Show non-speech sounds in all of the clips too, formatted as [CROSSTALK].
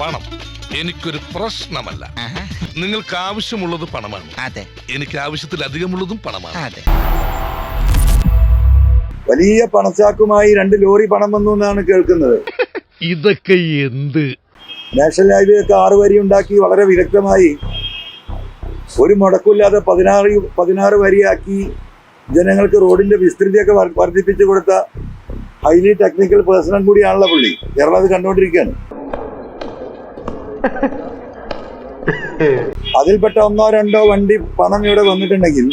പണം എനിക്കൊരു പ്രശ്നമല്ല. നിങ്ങൾക്ക് ആവശ്യമുള്ളത് പണമാണ്. അതെ. എനിക്ക് ആവശ്യത്തിലധികമുള്ളതും പണമാണ്. അതെ. വലിയ പണച്ചാക്കുമായി രണ്ട് ലോറി പണം വന്നു എന്നാണ് കേൾക്കുന്നത്. [LAUGHS] ഇതൊക്കെ എന്ത്? നാഷണൽ ഹൈവേ ഒക്കെ ആറ് വരി ഉണ്ടാക്കി വളരെ വിദഗ്ധമായി ഒരു മുടക്കില്ലാതെ പതിനാറ് പതിനാറ് വരിയാക്കി ജനങ്ങൾക്ക് റോഡിന്റെ വിസ്തൃതിയൊക്കെ വർ- വർദ്ധിപ്പിച്ചു കൊടുത്ത ഹൈലി ടെക്നിക്കൽ പേഴ്സണൽ കൂടിയാണല്ലോ പുള്ളി. കേരളം അത് കണ്ടുകൊണ്ടിരിക്കുകയാണ്. അതിൽപ്പെട്ട ഒന്നോ രണ്ടോ വണ്ടി പണം ഇവിടെ വന്നിട്ടുണ്ടെങ്കിൽ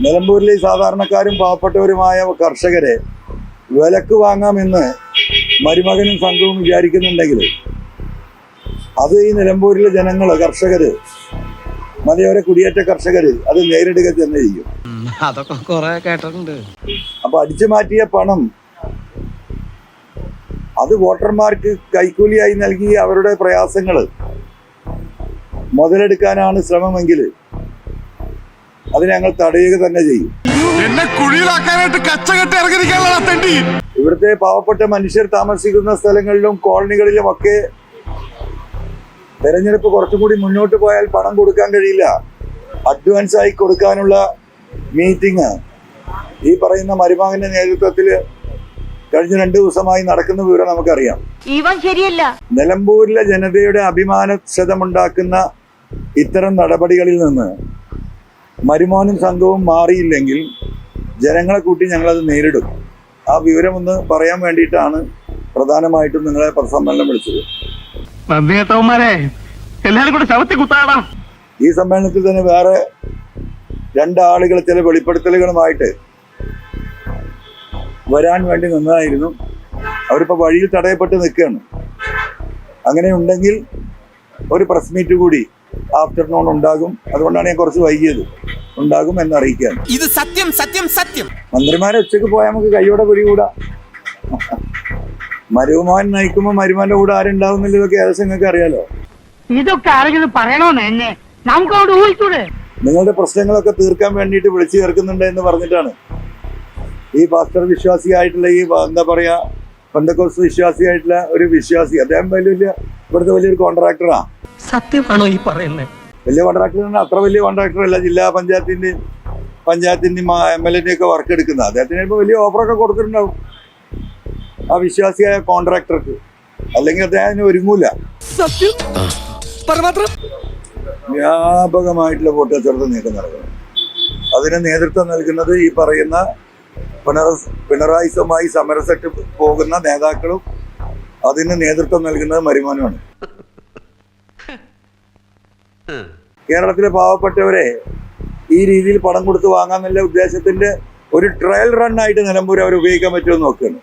നിലമ്പൂരിലെ സാധാരണക്കാരും പാവപ്പെട്ടവരുമായ കർഷകരെ വിലക്ക് വാങ്ങാമെന്ന് മരുമകനും സംഘവും വിചാരിക്കുന്നുണ്ടെങ്കിൽ അത് ഈ നിലമ്പൂരിലെ ജനങ്ങൾ കർഷകര് മലയോര കുടിയേറ്റ കർഷകര് അത് നേരിടുക തന്നെ ചെയ്യും. അതൊക്കെ കേട്ടിട്ടുണ്ട്. അപ്പൊ അടിച്ചു മാറ്റിയ പണം അത് വോട്ടർമാർക്ക് കൈക്കൂലിയായി നൽകി അവരുടെ പ്രയാസങ്ങൾ മുതലെടുക്കാനാണ് ശ്രമമെങ്കിൽ അത് ഞങ്ങൾ തടയുക തന്നെ ചെയ്യും. ഇവിടുത്തെ പാവപ്പെട്ട മനുഷ്യർ താമസിക്കുന്ന സ്ഥലങ്ങളിലും കോളനികളിലും ഒക്കെ തെരഞ്ഞെടുപ്പ് കുറച്ചും കൂടി മുന്നോട്ട് പോയാൽ പണം കൊടുക്കാൻ കഴിയില്ല. അഡ്വാൻസ് ആയി കൊടുക്കാനുള്ള മീറ്റിംഗ്. ഈ പറയുന്ന മരുമകന്റെ നേതൃത്വത്തിൽ കഴിഞ്ഞ രണ്ടു ദിവസമായി നടക്കുന്ന വിവരം നമുക്കറിയാം. ഇവൻ ശരിയല്ല. നിലമ്പൂരിലെ ജനതയുടെ അഭിമാന ക്ഷതമുണ്ടാക്കുന്ന ഇത്തരം നടപടികളിൽ നിന്ന് മരുമോനും സംഘവും മാറിയില്ലെങ്കിൽ ജനങ്ങളെ കൂട്ടി ഞങ്ങളത് നേരിടും. ആ വിവരം ഒന്ന് പറയാൻ വേണ്ടിയിട്ടാണ് പ്രധാനമായിട്ടും നിങ്ങളെ സമ്മേളനം വിളിച്ചത്. കൂടെ ശവത്തി കുത്താടാ. ഈ സമ്മേളനത്തിൽ തന്നെ വേറെ രണ്ടാളുകൾ ചില വെളിപ്പെടുത്തലുകളുമായിട്ട് വരാൻ വേണ്ടി നിന്നതായിരുന്നു. അവരിപ്പോൾ വഴിയിൽ തടയപ്പെട്ട് നിൽക്കുകയാണ്. അങ്ങനെ ഉണ്ടെങ്കിൽ ഒരു പ്രസ് മീറ്റ് കൂടി ആഫ്റ്റർനൂൺ ഉണ്ടാകും. അതുകൊണ്ടാണ് ഞാൻ കുറച്ച് വൈകിയത്. ഉണ്ടാകും എന്ന് അറിയിക്കുകയാണ്. ഇത് സത്യം സത്യം സത്യം. മന്ത്രിമാരെ ഉച്ചയ്ക്ക് പോയാൽ നമുക്ക് കൈയോടെ പിടികൂടാ. മരുമോൻ നയിക്കുമ്പോൾ മരുമാന്റെ കൂടെ ആരുണ്ടാവുന്നില്ല ഇതൊക്കെ ഏകദേശം നിങ്ങൾക്ക് അറിയാലോ. ഇതൊക്കെ ആരെങ്കിലും പറയണോന്ന് ഊഹിച്ചൂടെ? നിങ്ങളുടെ പ്രശ്നങ്ങളൊക്കെ തീർക്കാൻ വേണ്ടിയിട്ട് വിളിച്ചു ചേർക്കുന്നുണ്ട് എന്ന് പറഞ്ഞിട്ടാണ്. ഈ പാസ്റ്റർ വിശ്വാസിയായിട്ടുള്ള ഈ എന്താ പറയുക പന്തക്കോസ് വിശ്വാസിയായിട്ടുള്ള ഒരു വിശ്വാസി. അദ്ദേഹം വലിയ വലിയ ഇവിടുത്തെ വലിയൊരു കോൺട്രാക്ടറാ സത്യമാണോ ഈ പറയുന്നത് വലിയ കോൺട്രാക്ടർ അത്ര വലിയ കോൺട്രാക്ടർ അല്ല ജില്ലാ പഞ്ചായത്തിന്റെ പഞ്ചായത്തിന്റെയും എം എൽ എന്റെ ഒക്കെ വർക്ക് എടുക്കുന്നത്. അദ്ദേഹത്തിന് ഇപ്പോൾ വലിയ ഓഫറൊക്കെ കൊടുത്തിട്ടുണ്ടാവും. ആ വിശ്വാസിയായ കോൺട്രാക്ടർക്ക് അല്ലെങ്കിൽ അദ്ദേഹം അതിന് ഒരുങ്ങൂല. വ്യാപകമായിട്ടുള്ള വോട്ട് കച്ചവടത്തിൽ നീക്കം നടക്കണം അതിന് നേതൃത്വം നൽകുന്നത് ഈ പറയുന്ന പിണറ പിണറായിസവുമായി സമരസെട്ട് പോകുന്ന നേതാക്കളും അതിന് നേതൃത്വം നൽകുന്നത് മരുമാനുമാണ്. കേരളത്തിലെ പാവപ്പെട്ടവരെ ഈ രീതിയിൽ പണം കൊടുത്ത് വാങ്ങാന്നുള്ള ഉദ്ദേശത്തിന്റെ ഒരു ട്രയൽ റൺ ആയിട്ട് നിലമ്പൂർ അവർ ഉപയോഗിക്കാൻ പറ്റുമെന്ന് നോക്കുകയാണ്.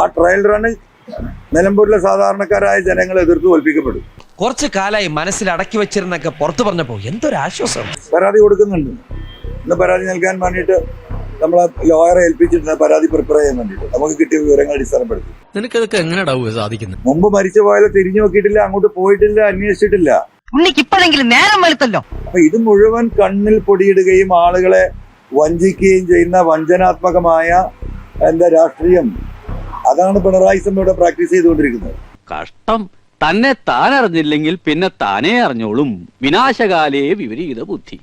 ആ ട്രയൽ റണ് നിലമ്പൂരിലെ സാധാരണക്കാരായ ജനങ്ങൾ എതിർത്ത് തോൽപ്പിക്കപ്പെടും. കുറച്ചു കാലമായി മനസ്സിൽ അടക്കി വെച്ചിരുന്നൊക്കെ പുറത്തു പറഞ്ഞപ്പോ എന്തൊരു ആശ്വാസം പരാതി കൊടുക്കുന്നുണ്ട്. ഇന്ന് പരാതി നൽകാൻ വേണ്ടിട്ട് നമ്മളെ ലോയറെ ഏൽപ്പിച്ചിട്ടുണ്ട്. പരാതി പ്രിപ്പയർ ചെയ്യാൻ വേണ്ടിയിട്ട്. നമുക്ക് കിട്ടിയ വിവരങ്ങൾ അടിസ്ഥാനപ്പെടുത്തി. നിനക്കതൊക്കെ എങ്ങനെ സാധിക്കുന്നത് മുമ്പ് മരിച്ചു പോയാൽ തിരിഞ്ഞു നോക്കിയിട്ടില്ല അങ്ങോട്ട് പോയിട്ടില്ല അന്വേഷിച്ചിട്ടില്ല. ഉണ്ണിക്ക് ഇപ്പോഴെങ്കിലും നേരം വെളുത്തല്ലോ. അപ്പൊ ഇത് മുഴുവൻ കണ്ണിൽ പൊടിയിടുകയും ആളുകളെ വഞ്ചിക്കുകയും ചെയ്യുന്ന വഞ്ചനാത്മകമായ എന്താ രാഷ്ട്രീയം. അതാണ് പിണറായി സഭയുടെ പ്രാക്ടീസ് ചെയ്തുകൊണ്ടിരിക്കുന്നത്. കഷ്ടം. തന്നെ താൻ അറിഞ്ഞില്ലെങ്കിൽ പിന്നെ താനേ അറിഞ്ഞോളും. വിനാശകാലേ വിപരീത ബുദ്ധി.